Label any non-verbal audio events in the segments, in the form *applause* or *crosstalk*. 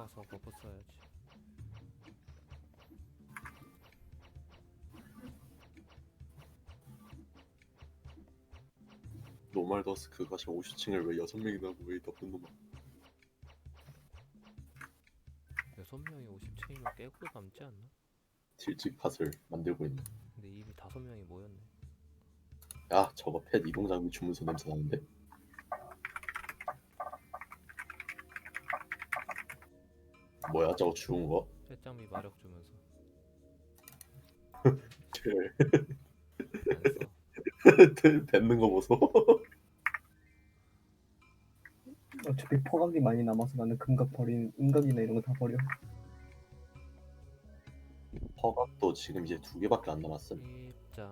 와서 버프 써야지. 노말 더스크가 저 50층을 왜 6명이나 하고 왜 나쁜 놈아 여섯 명이 50층이면 깨고 남지 않나? 딜직 팟을 만들고 있네 근데 이미 다섯 명이 모였네. 야 저거 펫 이동장비 주문서 냄새 나는데? 뭐야 저거 주운 거? 떼짱미 마력 주면서 쟤 안 써. 뱉는 거 보소 어차피 포각이 많이 남아서 나는 금각 버린 은각이나 이런 거 다 버려. 허각도 지금 이제 두 개밖에 안 남았음 입장.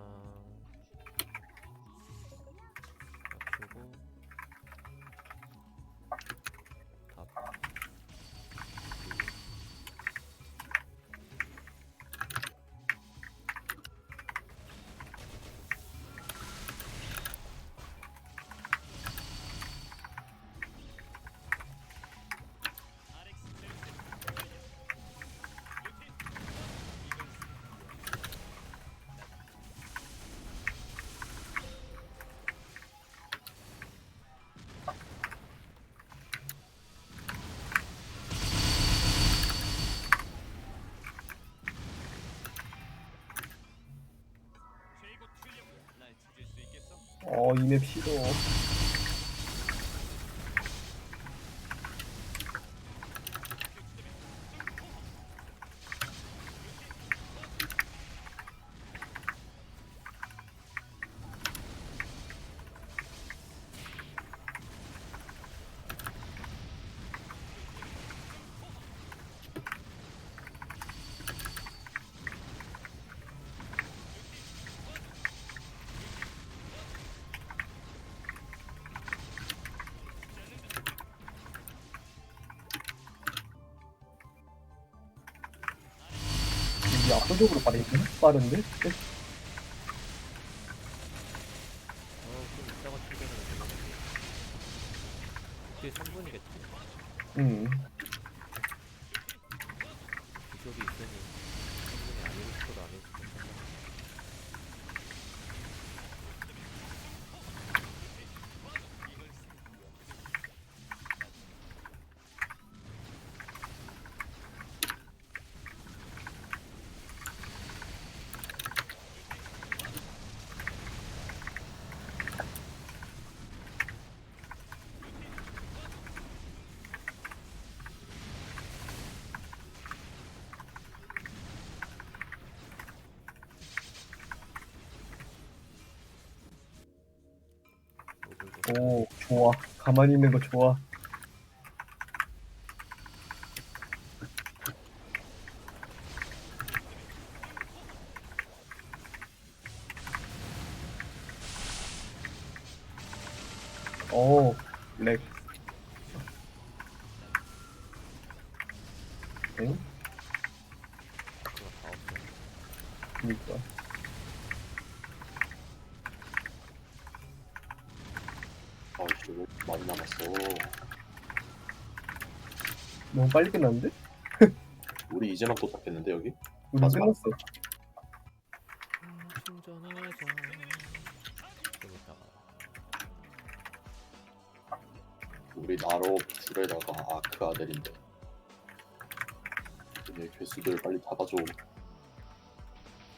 어, 이맵 싫어. 이게 압도적으로 빠른데? 빠른데? 어, 좀 이따가 출근을 되겠네. 뒤에 3분이겠지? 응. 기적이 있으니 3분이 아니고 싶어도 안 해주고. 노블도 오, 좋아. 가만히 있는 거 좋아. 오, 렉. 응? 그거 다 없어. 그니까. 아이씨 왜 많이 남았어 너무 빨리 끝났는데? 우리 이제 막 도착했는데 여기? 우리 맞아. 끝났어. 음, 충전하자. 좀 이따가. 우리 나로 줄에다가 아크 아델인데 얘네 괴수들 빨리 잡아줘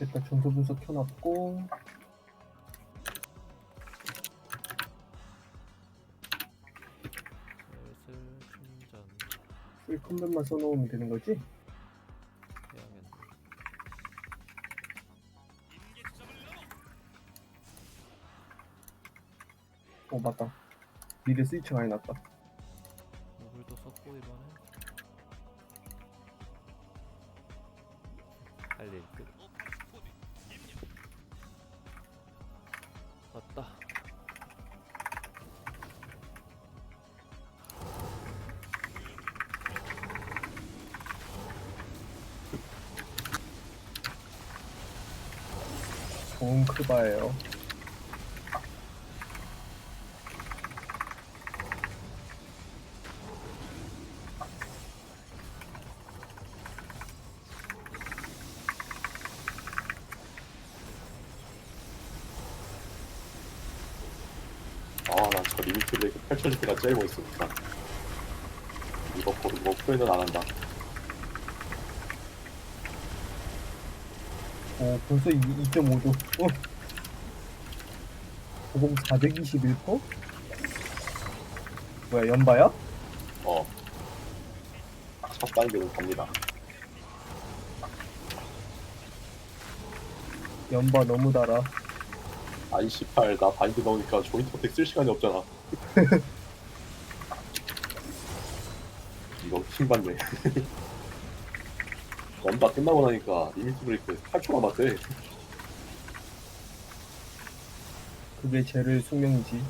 일단 전소 분석 켜놨고. 컴뱃만 써놓으면 되는 거지? 해야겠네. 어, 맞다. 미래 스위치 많이 났다. 노블도 썼고 이번에. 할일 끝. 그바예요. 아나 저 리미트를 펼쳐질 때가 제일 멋있었다 이거 이거 표현은 안 한다 어, 벌써 2.5도. 어. 고공 421%? 뭐야, 연바야? 어첫 단계는 갑니다 연바 너무 달아. i18 나 바인드 넣으니까 조인트 어택 쓸 시간이 없잖아 *laughs* 이거 킹받네 *laughs* 연바 끝나고 나니까 리미트 브레이크 8초 남았대 그게 제를 숙명이지.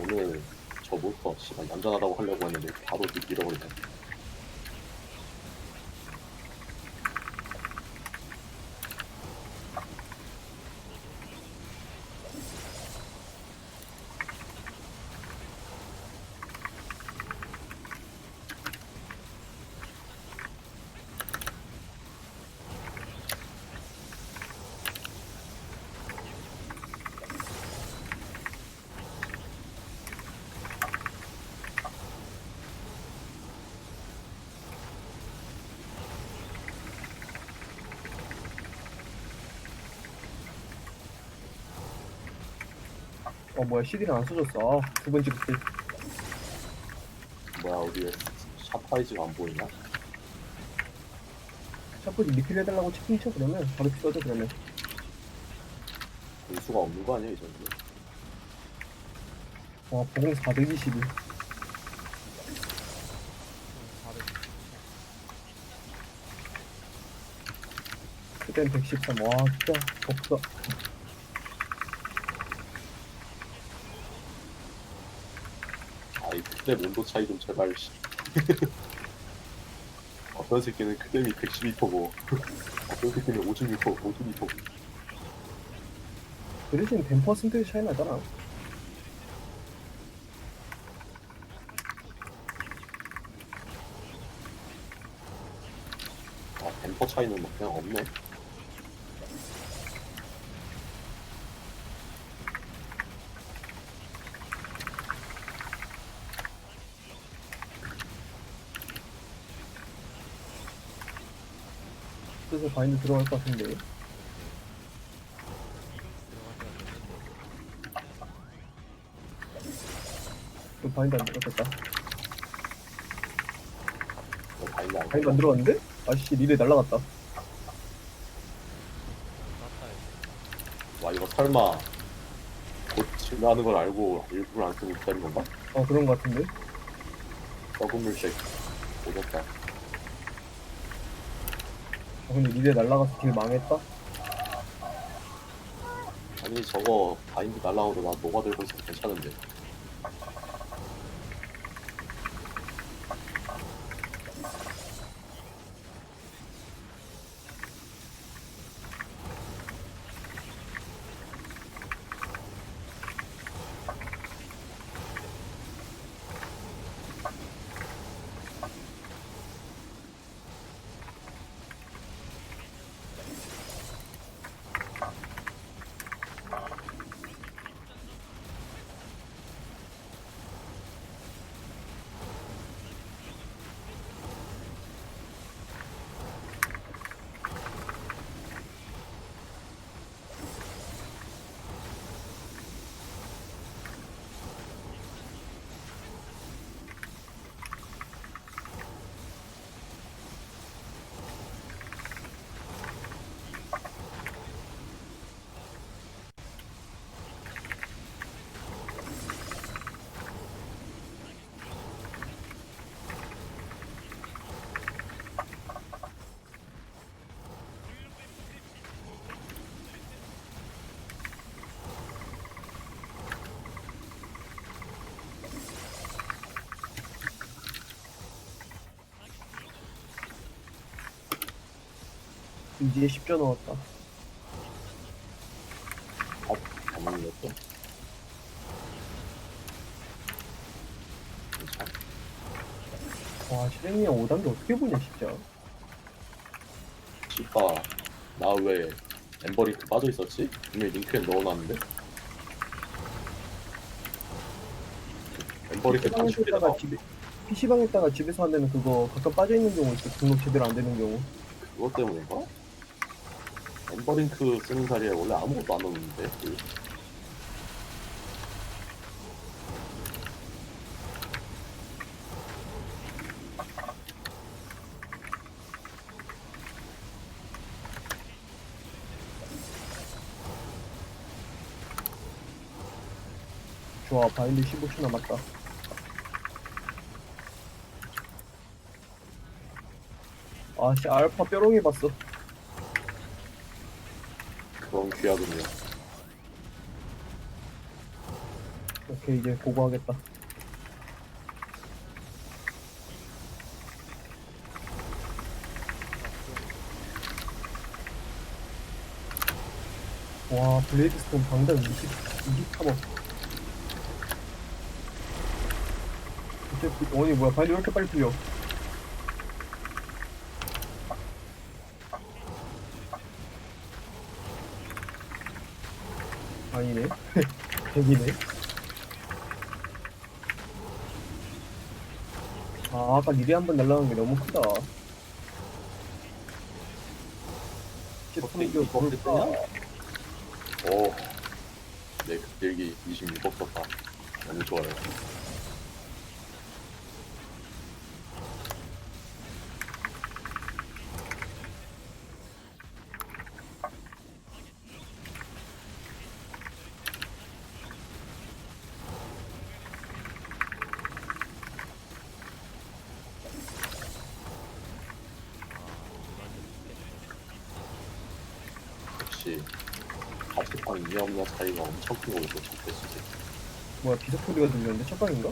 오늘 저 몬스터 시간 얌전하다고 하려고 했는데 바로 밀어버리네 어, 뭐야, CD를 안 써줬어. 아, 두번 찍을 때. 뭐야 우리 샤파이즈가 안 보이냐? 자꾸 리필 해달라고 채팅 쳐, 그러면. 바로 써줘, 그러면. 볼 수가 없는 거 아니야 이 정도? 와, 고공 421. 음, 400. 그땐 113. 와, 진짜, 덥다. 아이 그때 온도 차이 좀 제발 씨. *laughs* 어떤 새끼는 그때이 112%고 어떤 새끼는 56%, 52%. 그 대신 댐 퍼센트의 차이 나잖아. 아 템퍼 차이는 뭐 그냥 없네. 그래서 바인드 들어갈 것 같은데. 그 바인드 안 들어갔다. 뭐 바인드 안 바인드 안 들어갔는데? 아씨, 리레 날라갔다. 와 이거 설마 곧 지나는 걸 알고 일부러 안 쓰고 기다린 건가? 어, 그런 것 같은데? 썩은 물색 오졌다. 아, 근데 리레 날라가서 길 망했다? 아니 저거 바인드 날라오도 나 노가 들고 있어서 괜찮은데. 이제 10조 넣었다. 가만히 냈어. 괜찮아. 와, 시랭이야 5단계 어떻게 보냐, 진짜. 씨바 나왜 엠버링크 빠져 있었지? 분명히 링크에 넣어놨는데 엠버링크 PC방에다가 30개다가 집에 PC방에다가 집에서 한다는 그거 가끔 빠져있는 경우 있어 등록 제대로 안 되는 경우 그것 때문인가? 엠버링크 쓰는 자리에 원래 아무것도 안 넣었는데. 그 좋아 바인드 15초 남았다. 아씨 알파 뾰롱이 봤어 그런 귀하군요. 오케이 이제 고고하겠다. 와 블레이드 스톤 방당 20, 23억. 어째 아니 뭐야? 바인드 왜 이렇게 빨리 풀려 아니네 100이네 아 아까 니리 한번 날라간 게 너무 크다 어떻게 이거 이거 볼까? 오, 내 극딜기 26억 썼다. 너무 좋아요. 이념과 차이가 엄청 큰 거고 좋겠지. 뭐야 비석 소리가 들리는데 첫방인가?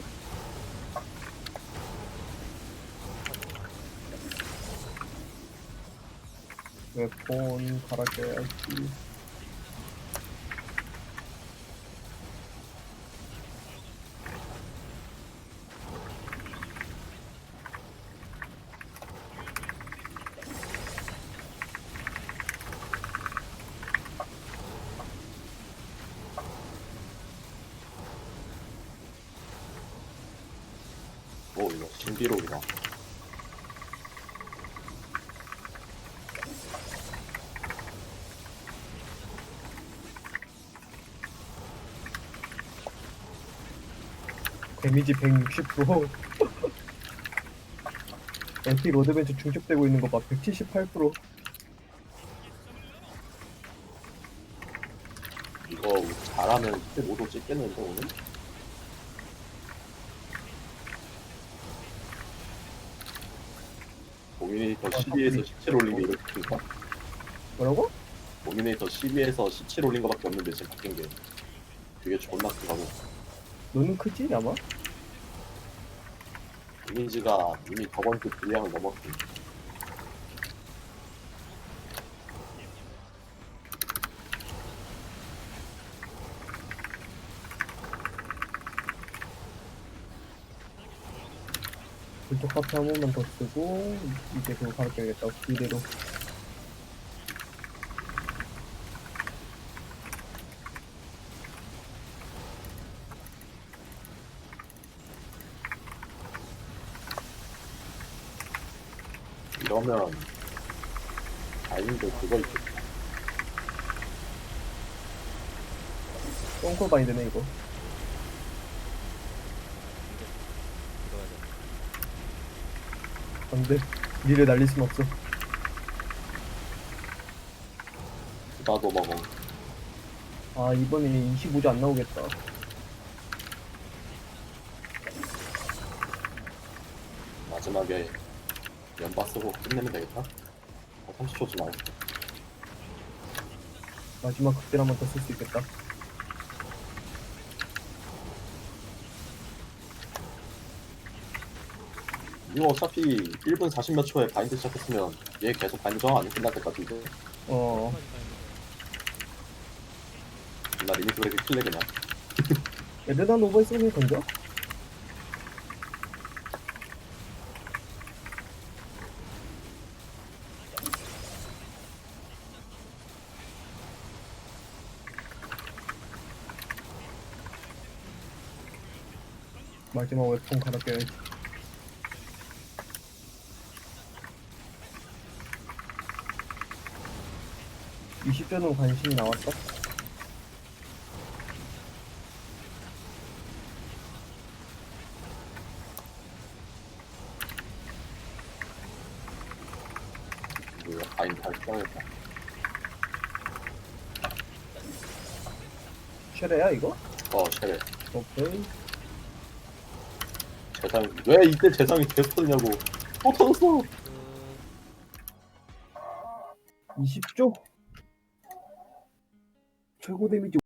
웹폰 갈아껴야지 오 이거 신기록이다. 데미지 160% MP 로드벤치 중첩되고 있는 거 봐 178% 이거 잘하면 15도 찍겠는데 오늘? 도미네이터 12에서 17 올린 게 이렇게 큰가? 뭐라고? 도미네이터 12에서 17 올린 거밖에 없는데 지금 바뀐 게 되게 존나 크다고 너는 크지 아마? 이미지가 이미 저번 주 분량을 넘었고. 불쪽 카페 한 번만 더 쓰고 이제 그거 갈아껴야겠다. 이대로 이러면 아닌데 그거 있겠다 똥콜 바인드네 이거. 이거 이거야 돼. 안돼. 니를 날릴 순 없어. 나도 먹어 아 이번에 25조 안 나오겠다. 마지막에 연바 쓰고 끝내면 되겠다. 어, 30초쯤 남았어 마지막 극딜 한번 더 쓸 수 있겠다. 이거 어차피 1분 40 몇 초에 바인드 시작했으면 얘 계속 바인드 저항 안 끝날 때까지 이제. 어. 나 리미트 브레이크 킬래 그냥. 에드단 오버에 쓰는 건져? 마지막 갈아 껴야지. 20전은 관심이 다시 써야겠다. 쉐레야 이거? 어, 쉐레. 오케이. 재상, 왜 이때 재상이 터지냐고. 또 터졌어! 끝. 20조? 최고 데미지